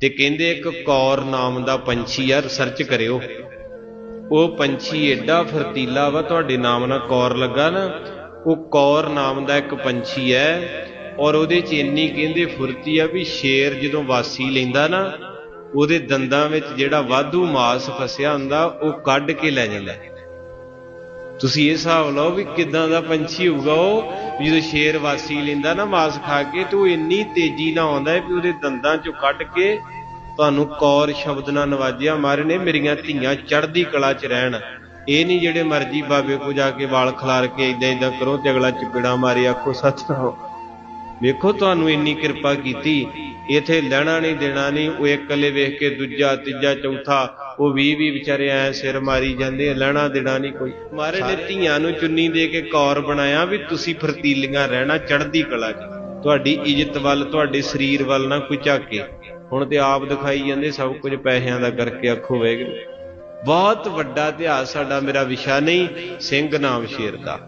ਤੇ ਕਹਿੰਦੇ ਇੱਕ ਕੌਰ ਨਾਮ ਦਾ ਪੰਛੀ ਆ ਰਿਸਰਚ ਕਰਿਓ। ਉਹ ਪੰਛੀ ਐਡਾ ਫਰਤੀਲਾ ਵਾ, ਤੁਹਾਡੇ ਨਾਮ ਨਾਲ ਕੌਰ ਲੱਗਾ ਨਾ, ਉਹ ਕੌਰ ਨਾਮ ਦਾ ਇੱਕ ਪੰਛੀ ਹੈ ਔਰ ਉਹਦੇ ਚ ਇੰਨੀ ਕਹਿੰਦੇ ਫੁਰਤੀ ਆ ਵੀ ਸ਼ੇਰ ਜਦੋਂ ਵਾਸੀ ਲੈਂਦਾ ਨਾ, ਉਹਦੇ ਦੰਦਾਂ ਵਿੱਚ ਜਿਹੜਾ ਵਾਧੂ ਮਾਸ ਫਸਿਆ ਹੁੰਦਾ, ਉਹ ਕੱਢ ਕੇ ਲੈ ਜਾਂਦਾ। ਤੁਸੀਂ ਇਹ ਹਿਸਾਬ ਲਾਓ ਵੀ ਕਿਦਾਂ ਦਾ ਪੰਛੀ ਹੋਊਗਾ ਉਹ, ਵੀ ਜਦੋਂ ਸ਼ੇਰ ਵਾਸੀ ਲੈਂਦਾ ਨਾ ਮਾਸ ਖਾ ਕੇ, ਤੇ ਉਹ ਇੰਨੀ ਤੇਜ਼ੀ ਨਾਲ ਆਉਂਦਾ ਹੈ ਵੀ ਉਹਦੇ ਦੰਦਾਂ ਚੋਂ ਕੱਢ ਕੇ ਤੁਹਾਨੂੰ ਕੌਰ ਸ਼ਬਦ ਨਾਲ ਨਵਾਜਿਆ, ਮਾਰੇ ਨੇ ਮੇਰੀਆਂ ਧੀਆਂ ਚੜ੍ਹਦੀ ਕਲਾ 'ਚ ਰਹਿਣ। ਇਹ ਨਹੀਂ ਜਿਹੜੇ ਮਰਜ਼ੀ ਬਾਬੇ ਕੋ ਜਾ ਕੇ ਵਾਲ ਖਲਾਰ ਕੇ ਇਦਾਂ ਇਦਾਂ ਕਰੋ ਤੇ ਅਗਲਾ ਚਪੇੜਾ ਮਾਰੇ, ਆਖੋ, ਸਤਨਾਮ। ਵੇਖੋ ਤੁਹਾਨੂੰ ਇੰਨੀ ਕਿਰਪਾ ਕੀਤੀ ਇਥੇ ਲੈਣਾ ਨਹੀਂ ਦੇਣਾ ਨਹੀਂ ਉਹ ਇਕੱਲੇ ਵੇਖ ਕੇ ਦੂਜਾ ਤੀਜਾ ਚੌਥਾ ਉਹ ਵੀ ਵੀ ਵਿਚਾਰੇ ਐ ਸਿਰ ਮਾਰੀ ਜਾਂਦੇ ਲੈਣਾ ਦੇਣਾ ਨਹੀਂ ਕੋਈ। ਮਾਰੇ ਨੇ ਧੀਆਂ ਨੂੰ ਚੁੰਨੀ ਦੇ ਕੇ ਕੌਰ ਬਣਾਇਆ ਵੀ ਤੁਸੀਂ ਫਰਤੀਲੀਆਂ ਰਹਿਣਾ ਚੜ੍ਹਦੀ ਕਲਾ 'ਚ। ਤੁਹਾਡੀ ਇੱਜ਼ਤ ਵੱਲ ਤੁਹਾਡੇ ਸਰੀਰ ਵੱਲ ਨਾ ਕੋਈ ਝਾਕੇ। ਹੁਣ ਤੇ ਆਪ ਦਿਖਾਈ ਜਾਂਦੇ ਸਭ ਕੁਝ ਪੈਸਿਆਂ ਦਾ ਕਰਕੇ ਆਖੋ ਵੇਗਰੂ ਬਹੁਤ ਵੱਡਾ ਇਤਿਹਾਸ ਸਾਡਾ ਮੇਰਾ ਵਿਸ਼ਾ ਨਹੀਂ ਸਿੰਘ ਨਾਮ ਸ਼ੇਰ ਦਾ